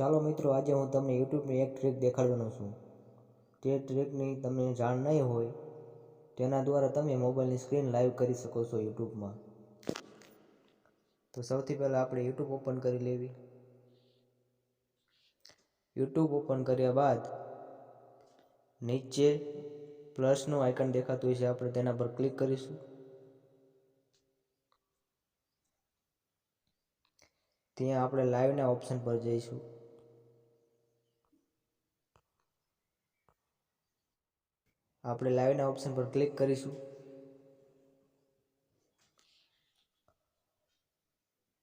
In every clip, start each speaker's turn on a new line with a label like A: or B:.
A: ચાલો મિત્રો, આજે હું તમને યુટ્યુબની એક ટ્રીક દેખાડવાનો છું. તે ટ્રીકની તમને જાણ નહીં હોય, તેના દ્વારા તમે મોબાઈલની સ્ક્રીન લાઈવ કરી શકો છો યુટ્યુબમાં. તો સૌથી પહેલાં આપણે યુટ્યુબ ઓપન કરી લેવી. યુટ્યુબ ઓપન કર્યા બાદ, નીચે પ્લસનું આઇકન દેખાતું હોય છે આપણે તેના પર ક્લિક કરીશું. ત્યાં આપણે લાઈવના ઓપ્શન પર જઈશું. આપણે લાઈવના ઓપ્શન પર ક્લિક કરીશું.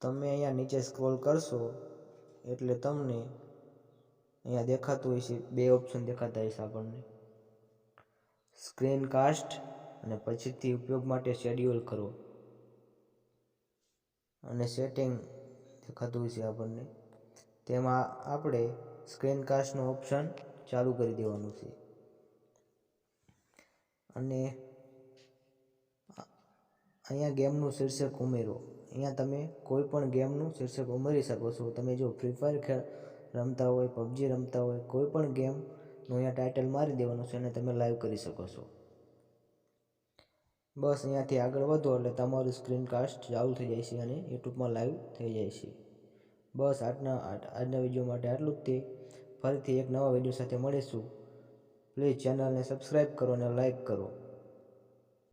A: તમે અહીંયા નીચે સ્ક્રોલ કરશો, એટલે તમને અહીંયા દેખાતું હોય છે બે ઓપ્શન દેખાતા હશે આપણને. સ્ક્રીન કાસ્ટ અને પછીથી ઉપયોગ માટે શેડ્યુલ કરો. અને સેટિંગ દેખાતું હોય છે આપણને. તેમાં આપણે સ્ક્રીન કાસ્ટનો ઓપ્શન ચાલુ કરી દેવાનું છે. અને અહીંયા ગેમનું શીર્ષક ઉમેરો. અહીંયા તમે કોઈ પણ ગેમનું શીર્ષક ઉમેરી શકો છો. તમે જો ફ્રી ફાયર રમતા હોય, પબજી રમતા હોય, કોઈ પણ ગેમનું અહીંયા ટાઇટલ મારી દેવાનું છે અને તમે લાઈવ કરી શકો છો. બસ અહીંયાથી આગળ વધો એટલે તમારું સ્ક્રીન કાસ્ટ ચાલુ થઈ જાય છે અને યુટ્યુબમાં લાઈવ થઈ જાય છે. બસ આજના આજના વીડિયો માટે આટલું જ તે. ફરીથી એક નવા વીડિયો સાથે મળીશું. પ્લીઝ ચેનલને સબસ્ક્રાઈબ કરો અને લાઈક કરો.